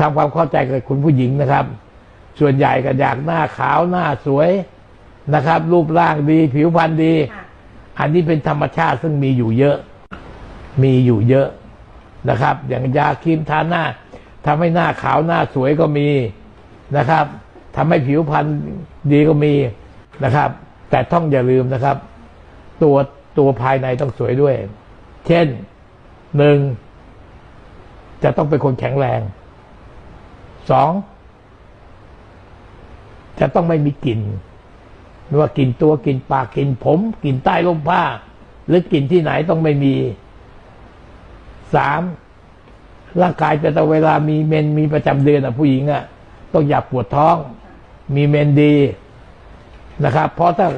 ทำความเข้าใจกับคุณผู้หญิงนะครับ ส่วนใหญ่ก็อยากหน้าขาวหน้าสวยนะครับ รูปร่างดี ผิวพรรณดี อันนี้เป็นธรรมชาติซึ่งมีอยู่เยอะ มีอยู่เยอะนะครับ อย่างยาครีมทาหน้าทำให้หน้าขาวหน้าสวยก็มีนะครับทำให้ผิวพรรณดีก็มีนะครับ แต่ต้องอย่าลืมนะครับ ตัวตัวภายในต้องสวยด้วย เช่นหนึ่งจะต้องเป็นคนแข็งแรง สองจะต้องไม่มีกลิ่นไม่ว่ากลิ่นตัวกลิ่นปากกลิ่นผมกลิ่นใต้ร่มผ้า หรือกลิ่นที่ไหนต้องไม่มีสามร่างกายจะต้องเวลามีเมนมีประจำเดือนอะผู้หญิงอะต้องอย่าปวดท้อง มีเมนดีนะครับ เพราะถ้า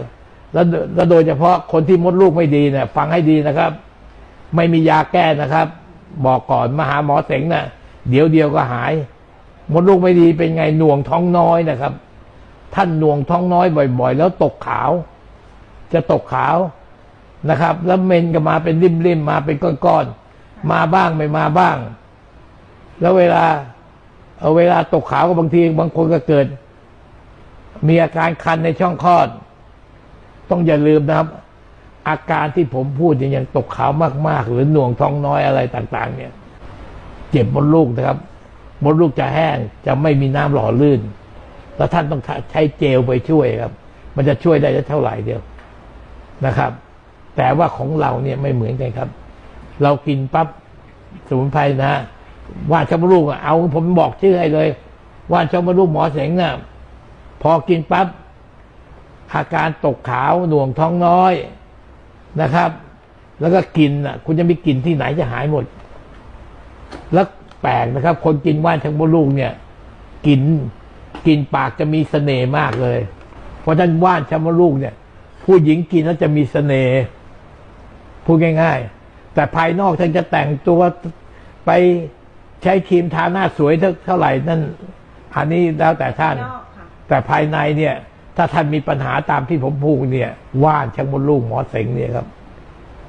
แล้วแล้วโดยเฉพาะคนที่มดลูกไม่ดีเนี่ยฟังให้ดีนะครับ ไม่มียาแก้นะครับ บอกก่อนมาหาหมอเสงนะ่ะ เดี๋ยวเดียวก็หาย มดลูกไม่ดีเป็นไงหน่วงท้องน้อยนะครับ ท่านหน่วงท้องน้อยบ่อยๆ แล้วตกขาว จะตกขาวนะครับ แล้วเมนก็มาเป็นริมๆมาเป็นก้อนๆมาบ้างไม่มาบ้าง แล้วเวลาเอาเวลาตกขาวก็บางทีบางคนก็เกิด มีอาการคันในช่องคลอด ต้องอย่าลืมนะครับ อาการที่ผมพูดอย่างตกขาวมากๆ หรือหน่วงท้องน้อยอะไรต่าง ๆ เนี่ย เจ็บมดลูกนะครับ มดลูกจะแห้งจะไม่มีน้ำหล่อลื่น แล้วท่านต้องใช้เจลไปช่วยครับ มันจะช่วยได้เท่าไหร่เดียวนะครับ แต่ว่าของเราเนี่ยไม่เหมือนกันครับ เรากินปั๊บสมุนไพรนะว่านชมลูกอะเอาผมบอกชื่อให้เลยว่านชมลูกหมอเสงน่ะพอกินปั๊บอาการตกขาวหน่วงท้องน้อยนะครับ แล้วก็กินอะ คุณจะมีกินที่ไหนจะหายหมด แล้ว ปลกนะครับ คนกินว่านชังมดลูกเนี่ย กินกินปากจะมีเสน่ห์มากเลย เพราะฉะนั้นว่านชังมดลูกเนี่ย ผู้หญิงกินแล้วจะมีเสน่ห์พูดง่าย ๆ แต่ภายนอกท่านจะแต่งตัวไปใช้ครีมทาหน้าสวยเท่าไหร่นั่นอันนี้แล้วแต่ท่านนอกค่ะแต่ภายในเนี่ย ถ้าท่านมีปัญหาตามที่ผมพูดเนี่ย ว่านชังมดลูกหมอเสงเนี่ยครับ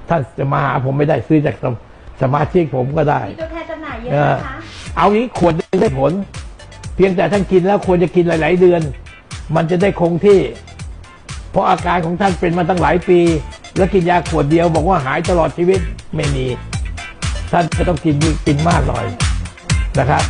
ท่านจะมาหาผมไม่ได้ซื้อจากสมสมาชิกผมก็ได้ เยอะนะคะ เอางี้ขวดหนึงได้ผล เพียงแต่ท่านกินแล้วควรจะกินหลาย ๆ เดือน มันจะได้คงที่ เพราะอาการของท่านเป็นมาตั้งหลายปี แล้วกินยาขวดเดียวบอกว่าหายตลอดชีวิตไม่มี ท่านจะต้องกินกินมากหน่อยนะครับ